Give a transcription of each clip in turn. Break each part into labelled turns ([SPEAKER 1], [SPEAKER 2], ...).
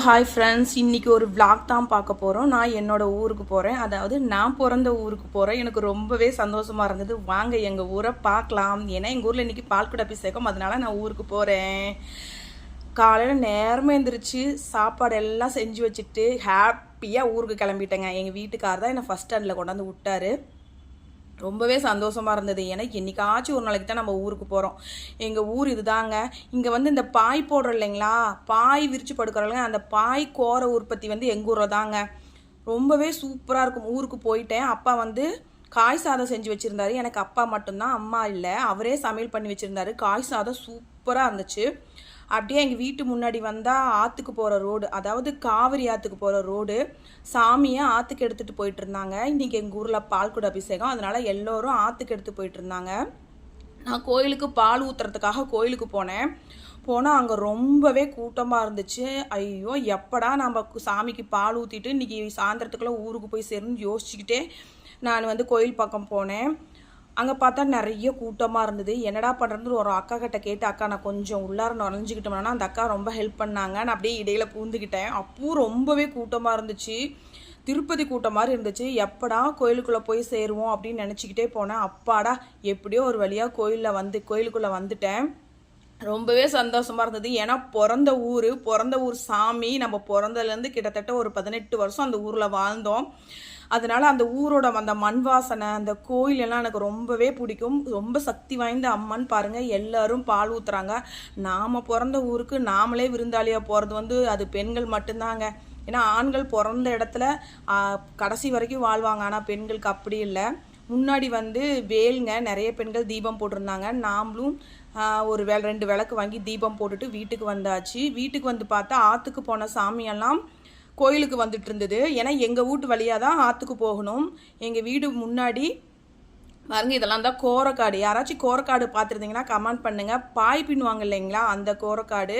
[SPEAKER 1] Hi friends இன்னைக்கு ஒரு vlog தான் பார்க்க போகிறோம் நான் என்னோட ஊருக்கு போகிறேன் அதாவது நான் பிறந்த ஊருக்கு போகிறேன் எனக்கு ரொம்பவே சந்தோஷமாக இருந்தது. வாங்க எங்கள் ஊரை பார்க்கலாம். ஏன்னா எங்கள் ஊரில் இன்றைக்கி பால்குட அபிஷேகம். அதனால நான் ஊருக்கு போகிறேன் காலையில் நேரமே எந்திரிச்சு சாப்பாடு எல்லாம் செஞ்சு வச்சுட்டு ஹாப்பியாக ஊருக்கு கிளம்பிட்டேங்க. எங்கள் வீட்டுக்கார் தான் என்னை ஃபஸ்ட் ஸ்டாண்டில் கொண்டாந்து விட்டாரு. ரொம்பவே சந்தோஷமாக இருந்தது. ஏன்னா என்னைக்காச்சும் ஒரு நாளைக்கு தான் நம்ம ஊருக்கு போகிறோம் எங்கள் ஊர் இதுதாங்க. இங்கே வந்து இந்த பாய் போடுறோம் இல்லைங்களா? பாய் விரித்து படுக்கிறவங்க அந்த பாய் கோர உற்பத்தி வந்து எங்கள் ஊரில் தாங்க. ரொம்பவே சூப்பராக இருக்கும். ஊருக்கு போயிட்டேன். அப்பா வந்து காய் சாதம் செஞ்சு வச்சுருந்தாரு. எனக்கு அப்பா மட்டும்தான் அம்மா இல்லை. அவரே சமையல் பண்ணி வச்சுருந்தாரு. காய் சாதம் சூப்பராக இருந்துச்சு. அப்படியே எங்கள் வீட்டு முன்னாடி வந்தால் ஆற்றுக்கு போகிற ரோடு அதாவது காவிரி ஆற்றுக்கு போகிற ரோடு. சாமியை ஆற்றுக்கு எடுத்துகிட்டு போயிட்டு இருந்தாங்க. இன்றைக்கி எங்கள் ஊரில் பால்குட அபிஷேகம். அதனால் எல்லோரும் ஆற்றுக்கு எடுத்து போயிட்டு இருந்தாங்க. நான் கோயிலுக்கு பால் ஊற்றுறதுக்காக கோயிலுக்கு போனேன். போனால் அங்கே ரொம்பவே கூட்டமாக இருந்துச்சு. ஐயோ எப்படா நம்ம கு- சாமிக்கு பால் ஊற்றிட்டு இன்றைக்கி சாயந்தரத்துக்குள்ளே ஊருக்கு போய் சேரணும்னு யோசிச்சுக்கிட்டே நான் வந்து கோயில் பக்கம் போனேன். அங்கே பார்த்தா நிறைய கூட்டமாக இருந்தது. என்னடா பண்ணுறதுன்னு ஒரு அக்கா கிட்ட கேட்டு அக்கா நான் கொஞ்சம் உள்ளார நுழைஞ்சிக்கிட்டோம்னா அந்த அக்கா ரொம்ப ஹெல்ப் பண்ணாங்க. நான் அப்படியே இடையில பூந்துக்கிட்டேன். அப்பவும் ரொம்பவே கூட்டமாக இருந்துச்சு. திருப்பதி கூட்டம் மாதிரி இருந்துச்சு. எப்படா கோயிலுக்குள்ளே போய் சேருவோம் அப்படின்னு நினச்சிக்கிட்டே போனேன். அப்பாடா எப்படியோ ஒரு வழியாக கோயிலில் வந்து கோயிலுக்குள்ளே வந்துட்டேன். ரொம்பவே சந்தோஷமாக இருந்தது. ஏன்னா பிறந்த ஊர் பிறந்த ஊர் சாமி நம்ம பிறந்ததுலேருந்து கிட்டத்தட்ட ஒரு பதினெட்டு வருஷம் அந்த ஊரில் வாழ்ந்தோம். அதனால அந்த ஊரோட அந்த மண் வாசனை அந்த கோயில் எல்லாம் எனக்கு ரொம்பவே பிடிக்கும். ரொம்ப சக்தி வாய்ந்த அம்மன் பாருங்கள் எல்லோரும் பால் ஊத்துறாங்க. நாம் பிறந்த ஊருக்கு நாமளே விருந்தாளியாக போகிறது வந்து அது பெண்கள் மட்டும்தாங்க. ஏன்னா ஆண்கள் பிறந்த இடத்துல கடைசி வரைக்கும் வாழ்வாங்க. ஆனால் பெண்களுக்கு அப்படி இல்லை. முன்னாடி வந்து வேலுங்க நிறைய பெண்கள் தீபம் போட்டிருந்தாங்க. நாமளும் ஒரு வேலை ரெண்டு விளக்கு வாங்கி தீபம் போட்டுட்டு வீட்டுக்கு வந்தாச்சு. வீட்டுக்கு வந்து பார்த்தா ஆற்றுக்கு போன சாமியெல்லாம் கோயிலுக்கு வந்துட்டு இருந்தது. ஏன்னா எங்கள் வீட்டு வழியாக தான் ஆற்றுக்கு போகணும். எங்கள் வீடு முன்னாடி பாருங்க இதெல்லாம் தான் கோரக்காடு. யாராச்சும் கோரக்காடு பார்த்துருந்தீங்கன்னா கமெண்ட் பண்ணுங்கள் பாய் பின்னுவாங்க இல்லைங்களா? அந்த கோரக்காடு.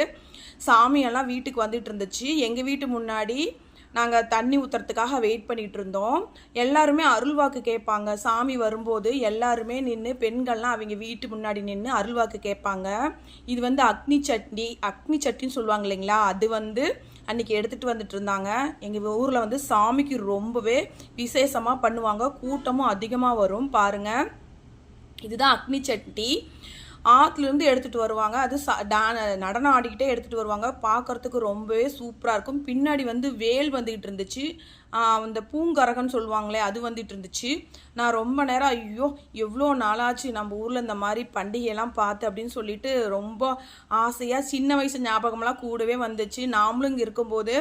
[SPEAKER 1] சாமியெல்லாம் வீட்டுக்கு வந்துட்டு இருந்துச்சு. எங்கள் வீட்டு முன்னாடி நாங்கள் தண்ணி ஊற்றுறதுக்காக வெயிட் பண்ணிகிட்டு இருந்தோம் எல்லாருமே அருள்வாக்கு கேட்பாங்க. சாமி வரும்போது எல்லாருமே நின்று பெண்கள்லாம் அவங்க வீட்டு முன்னாடி நின்று அருள்வாக்கு கேட்பாங்க. இது வந்து அக்னி சட்னி அக்னி சட்னின்னு சொல்லுவாங்க இல்லைங்களா? அது வந்து அன்றைக்கி எடுத்துகிட்டு வந்துட்டு இருந்தாங்க. எங்கள் ஊரில் வந்து சாமிக்கு ரொம்பவே விசேஷமாக பண்ணுவாங்க. கூட்டமும் அதிகமாக வரும். பாருங்கள் இதுதான் அக்னி சட்னி. ஆற்றுலேருந்து எடுத்துகிட்டு வருவாங்க. அது ச நடனம் ஆடிக்கிட்டே எடுத்துகிட்டு வருவாங்க. பார்க்கறதுக்கு ரொம்பவே சூப்பராக இருக்கும். பின்னாடி வந்து வேல் வந்துக்கிட்டு இருந்துச்சு. அந்த பூங்கரகன்னு சொல்லுவாங்களே அது வந்துட்டு இருந்துச்சு. நான் ரொம்ப நேரம் ஐயோ எவ்வளோ நாளாச்சு நம்ம ஊரில் இந்த மாதிரி பண்டிகையெல்லாம் பார்த்து அப்படின்னு சொல்லிட்டு ரொம்ப ஆசையாக சின்ன வயசு ஞாபகமெல்லாம் கூடவே வந்துச்சு. நாமளும் இங்கே இருக்கும்போது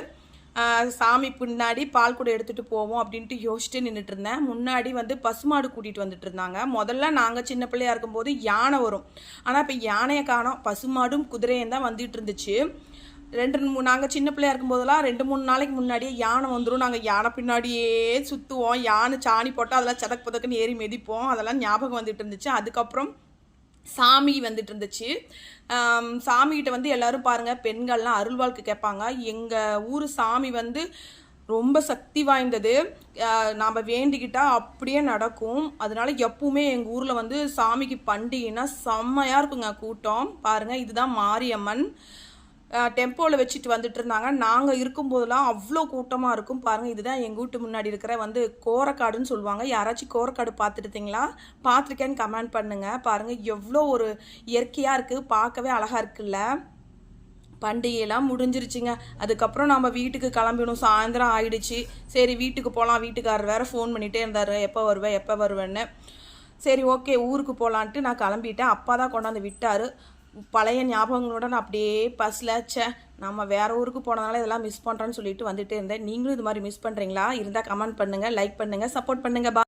[SPEAKER 1] சாமி பின்னாடி பால் கூட எடுத்துகிட்டு போவோம் அப்படின்ட்டு யோசிச்சுட்டு நின்றுட்டு இருந்தேன். முன்னாடி வந்து பசுமாடு கூட்டிகிட்டு வந்துட்டு இருந்தாங்க. முதல்ல நாங்கள் சின்ன பிள்ளையாக இருக்கும்போது யானை வரும். ஆனால் இப்போ யானையை காணோம். பசுமாடும் குதிரையும் தான் வந்துட்டு இருந்துச்சு. ரெண்டு மூணு நாங்கள் சின்ன பிள்ளையா இருக்கும்போதெல்லாம் ரெண்டு மூணு நாளைக்கு முன்னாடியே யானை வந்துடும் நாங்கள் யானை பின்னாடியே சுற்றுவோம் யானை சாணி போட்டால் அதெல்லாம் சதக்கு பதக்குன்னு ஏறி மிதிப்போம். அதெல்லாம் ஞாபகம் வந்துட்டு இருந்துச்சு. அதுக்கப்புறம் சாமி வந்துட்டு இருந்துச்சு சாமிகிட்ட வந்து எல்லாரும் பாருங்கள் பெண்கள்லாம் அருள்வாழ்க்கு கேட்பாங்க. எங்கள் ஊர் சாமி வந்து ரொம்ப சக்தி வாய்ந்தது. நாம் வேண்டிக்கிட்டால் அப்படியே நடக்கும். அதனால எப்பவுமே எங்கள் ஊரில் வந்து சாமிக்கு பண்டிகைன்னா செம்மையாக இருக்குங்க கூட்டம். பாருங்கள் இதுதான் மாரியம்மன். டெம்போவில் வச்சுட்டு வந்துட்டு இருந்தாங்க நாங்கள் இருக்கும்போதெல்லாம் அவ்வளோ கூட்டமாக இருக்கும். பாருங்கள் இதுதான் எங்கள் வீட்டு முன்னாடி இருக்கிற வந்து கோரக்காடுன்னு சொல்லுவாங்க. யாராச்சும் கோரக்காடு பார்த்துருந்தீங்களா? பார்த்துருக்கேன்னு கமெண்ட் பண்ணுங்கள் பாருங்கள் எவ்வளோ ஒரு இயற்கையாக இருக்குது பார்க்கவே அழகாக இருக்குல்ல. பண்டிகையெல்லாம் முடிஞ்சிருச்சுங்க. அதுக்கப்புறம் நம்ம வீட்டுக்கு கிளம்பிடணும். சாயந்தரம் ஆயிடுச்சு. சரி வீட்டுக்கு போகலாம் வீட்டுக்காரர் வேறு ஃபோன் பண்ணிகிட்டே இருந்தார். எப்போ வருவேன் எப்போ வருவேன்னு. சரி ஓகே ஊருக்கு போகலான்ட்டு நான் கிளம்பிட்டேன். அப்பா தான் கொண்டாந்து விட்டார். பழைய ஞாபகங்களோட நான் அப்படியே பஸ்ஸில் ச்சே நம்ம வேறு ஊருக்கு போனதுனால இதெல்லாம் மிஸ் பண்ணுறேன்னு சொல்லிட்டு வந்துட்டே இருந்தேன். நீங்களும் இது மாதிரி மிஸ் பண்ணுறீங்களா இருந்தால் கமெண்ட் பண்ணுங்கள் லைக் பண்ணுங்கள் சப்போர்ட் பண்ணுங்கள் பா